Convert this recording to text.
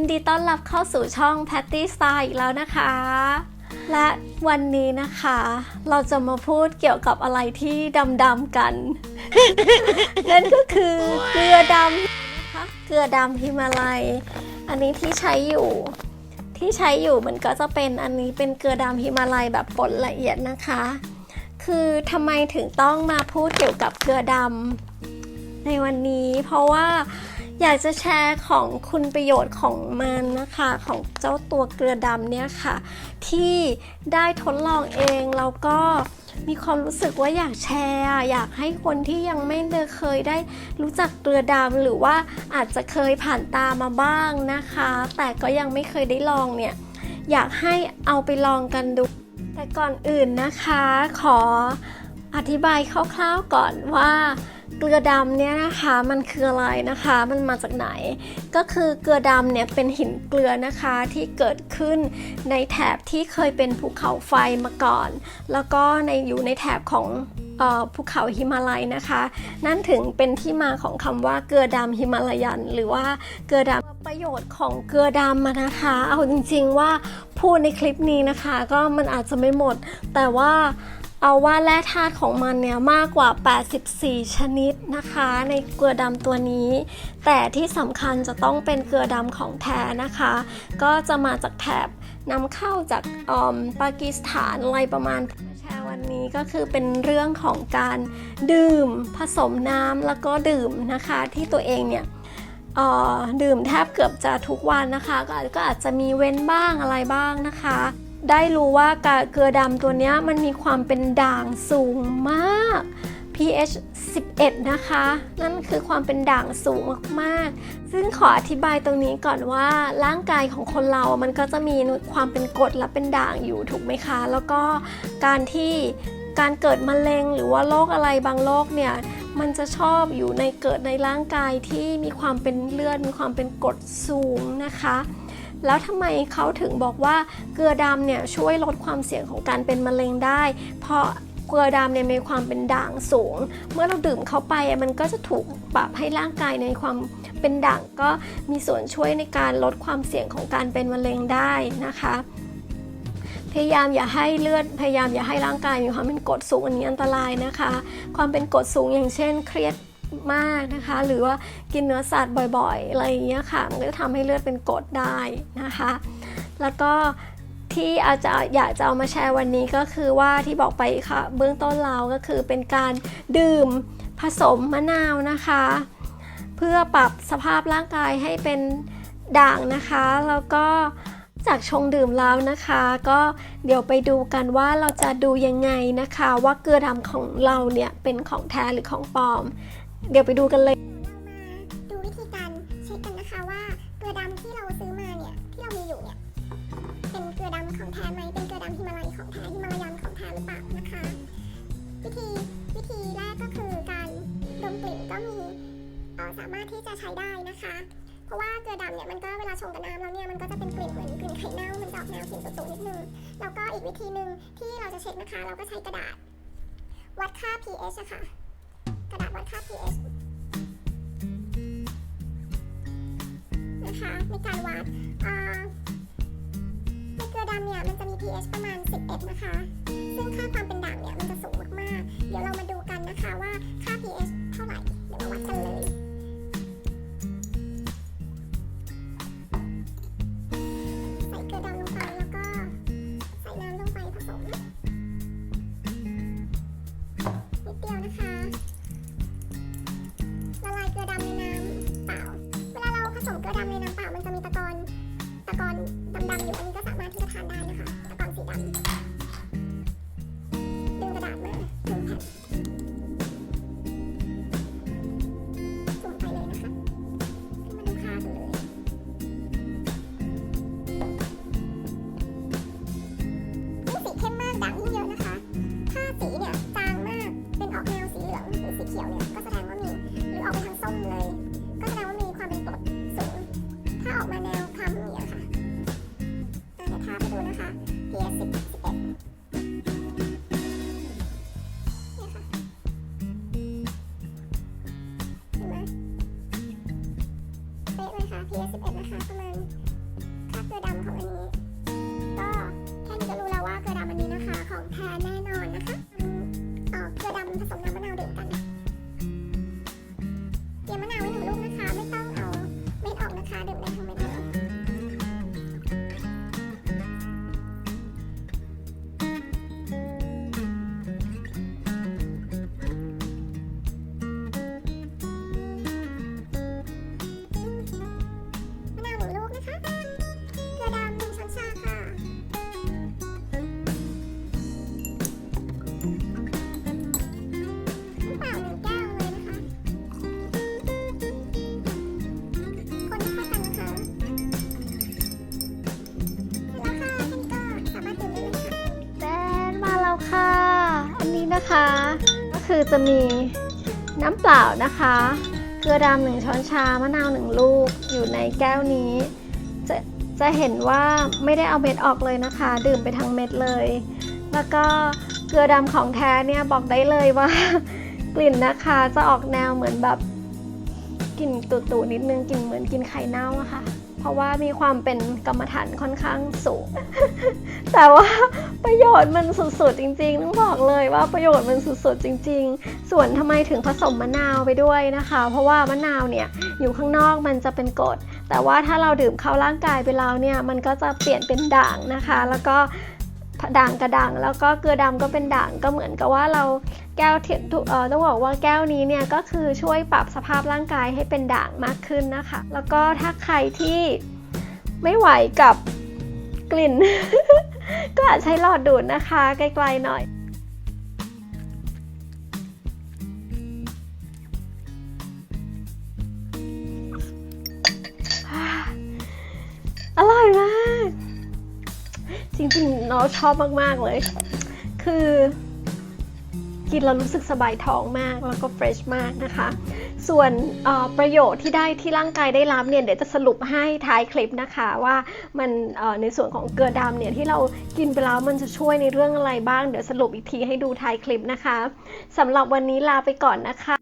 ยินดีต้อนรับเข้าสู่ช่อง Patty Style อีกแล้วนะคะ และวันนี้นะคะ เราจะมาพูดเกี่ยวกับอะไรที่ดำๆกัน นั่นก็คือเกลือดำนะคะเกลือดำฮิมาลัย อันนี้ที่ใช้อยู่ที่ใช้อยู่มันก็จะเป็นอันนี้เป็นเกลือดำฮิมาลัยแบบป่นละเอียดนะคะ คือทำไมถึงต้องมาพูดเกี่ยวกับเกลือดำในวันนี้ เพราะว่า อยากจะแชร์ของคุณประโยชน์ของมันนะคะ ของเจ้าตัวเกลือดำเนี่ยค่ะ ที่ได้ทดลองเองแล้วก็มีความรู้สึกว่าอยากแชร์ อยากให้คนที่ยังไม่เคยได้รู้จักเกลือดำหรือว่าอาจจะเคยผ่านตามาบ้างนะคะ แต่ก็ยังไม่เคยได้ลองเนี่ย อยากให้เอาไปลองกันดู แต่ก่อนอื่นนะคะขออธิบายคร่าวๆก่อนว่า เกลือดำเนี่ยนะคะมันคืออะไรนะคะ มันมาจากไหน ก็คือเกลือดำเนี่ยเป็นหินเกลือนะคะที่เกิดขึ้นในแถบที่เคยเป็นภูเขาไฟมาก่อน แล้วก็ในอยู่ในแถบของภูเขาหิมาลัยนะคะ นั่นถึงเป็นที่มาของคำว่าเกลือดำหิมาลายัน หรือว่าเกลือดำประโยชน์ของเกลือดำนะคะ เอาจริงๆว่าพูดในคลิปนี้นะคะ ก็มันอาจจะไม่หมด แต่ว่า เอาว่าแร่ธาตุของมันเนี่ยมากกว่า 84 ชนิดนะคะ ในเกลือดำตัวนี้ แต่ที่สำคัญจะต้องเป็นเกลือดำของแท้นะคะ ก็จะมาจากแถบนำเข้าจากออมปากีสถานอะไรประมาณแชร์วันนี้ก็คือเป็นเรื่องของการดื่มผสมน้ำแล้วก็ดื่มนะคะ ที่ตัวเองเนี่ยดื่มแทบเกือบจะทุกวันนะคะ ก็อาจจะมีเว้นบ้างอะไรบ้างนะคะ ได้รู้ว่ากเกลือดำตัวนี้มันมีความเป็นด่างสูงมาก pH 11 นะคะ นั่นคือความเป็นด่างสูงมากๆ ซึ่งขออธิบายตรงนี้ก่อนว่าร่างกายของคนเรา มันก็จะมีความเป็นกรดและเป็นด่างอยู่ถูกไหมคะ แล้วก็การที่การเกิดมะเร็งหรือว่าโรคอะไรบางโรคเนี่ย มันจะชอบอยู่ในเกิดในร่างกายที่มีความเป็นเลือดมีความเป็นกรดสูงนะคะ แล้วทำไมเขาถึงบอกว่าเกลือดำเนี่ยช่วยลดความเสี่ยงของการเป็นมะเร็งได้ เพราะเกลือดำเนี่ยมีความเป็นด่างสูง เมื่อเราดื่มเข้าไปมันก็จะถูกปรับให้ร่างกายในความเป็นด่างก็มีส่วนช่วยในการลดความเสี่ยงของการเป็นมะเร็งได้นะคะ พยายามอย่าให้เลือดพยายามอย่าให้ร่างกายมีความเป็นกรดสูงอันนี้อันตรายนะคะ ความเป็นกรดสูงอย่างเช่น เครียด มากนะคะ หรือว่ากินเนื้อสัตว์บ่อยๆ อะไรอย่างเงี้ยค่ะ มันก็จะทำให้เลือดเป็นกรดได้นะคะ แล้วก็ที่อาจจะอยากจะเอามาแชร์วันนี้ก็คือว่าที่บอกไปค่ะ เบื้องต้นเราก็คือเป็นการดื่มผสมมะนาวนะคะ เพื่อปรับสภาพร่างกายให้เป็นด่างนะคะ แล้วก็จากชงดื่มแล้วนะคะ ก็เดี๋ยวไปดูกันว่าเราจะดูยังไงนะคะ ว่าเกลือดำของเราเนี่ยเป็นของแท้หรือของปลอม เดี๋ยวไปดูกันเลยดูวิธีการเช็คกันนะคะว่าเกลือดำที่เราซื้อมาเนี่ยที่เรามีอยู่เนี่ยเป็นเกลือดำของแท้ไหมเป็นเกลือดำฮิมาลัยของแท้ฮิมาลายันของแท้หรือเปล่านะคะ วิธีวิธีแรกก็คือการดมกลิ่นก็มีสามารถที่จะใช้ได้นะคะ เพราะว่าเกลือดำเนี่ยมันก็เวลาชงกับน้ำแล้วเนี่ยมันก็จะเป็นกลิ่นเหมือนกลิ่นไข่เน่ามันจะออกแนวกลิ่นตุ่ๆนิดนึงแล้วก็อีกวิธีหนึ่งที่เราจะเช็คนะคะ เราก็ใช้กระดาษ วัดค่า pH อะค่ะ กระดาษวัดค่า pH นะคะในการวัดในเกลือดำเนี่ยมันจะมี pH ประมาณ 11 นะคะ ซึ่งค่าความเป็นด่างเนี่ยมันจะสูงมากๆ เดี๋ยวเรามาดูกันนะคะว่าค่า pH เท่าไหร่ เดี๋ยวมาวัดกันเลย เราผสมเลือดำในน้ำเปล่ามันจะมีตะกอนตะกอนดำๆอยู่อันนี้ก็สามารถที่จะทานได้นะคะ ตะกอนสีดำ นะคะ ก็คือจะมีน้ำเปล่านะคะ เกลือดำหนึ่งช้อนชามะนาวหนึ่งลูกอยู่ในแก้วนี้ จะจะเห็นว่าไม่ได้เอาเม็ดออกเลยนะคะ ดื่มไปทั้งเม็ดเลย แล้วก็เกลือดำของแท้เนี่ยบอกได้เลยว่า กลิ่นนะคะจะออกแนวเหมือนแบบกลิ่นตุ่ๆนิดนึงกลิ่นเหมือนกินไข่เน่าอะค่ะ เพราะว่ามีความเป็นกรรมฐานค่อนข้างสูง แต่ว่าประโยชน์มันสุดๆจริงๆต้องบอกเลยว่าประโยชน์มันสุดๆจริง ๆ ส่วนทำไมถึงผสมมะนาวไปด้วยนะคะ เพราะว่ามะนาวเนี่ยอยู่ข้างนอกมันจะเป็นกรดแต่ว่าถ้าเราดื่มเข้าร่างกายไปแล้วเนี่ยมันก็จะเปลี่ยนเป็นด่างนะคะ แล้วก็ ด่างกระด่างแล้วก็เกลือดำก็เป็นด่างก็เหมือนกับว่าเราแก้วเทียถูกเอ่อต้องบอกว่าแก้วนี้เนี่ยก็คือช่วยปรับสภาพร่างกายให้เป็นด่างมากขึ้นนะคะ แล้วก็ถ้าใครที่ไม่ไหวกับกลิ่น ก็อาจใช้หลอดดูดนะคะ ไกลๆหน่อย เราชอบมาก ๆ เลย คือ กินแล้วรู้สึกสบายท้องมากแล้วก็เฟรชมากนะคะ ส่วนประโยชน์ที่ได้ที่ร่างกายได้รับเนี่ยเดี๋ยวจะสรุปให้ท้ายคลิปนะคะว่ามันในส่วนของเกลือดำเนี่ยที่เรากินไปแล้วมันจะช่วยในเรื่องอะไรบ้าง เดี๋ยวสรุปอีกทีให้ดูท้ายคลิปนะคะสำหรับวันนี้ลาไปก่อนนะคะ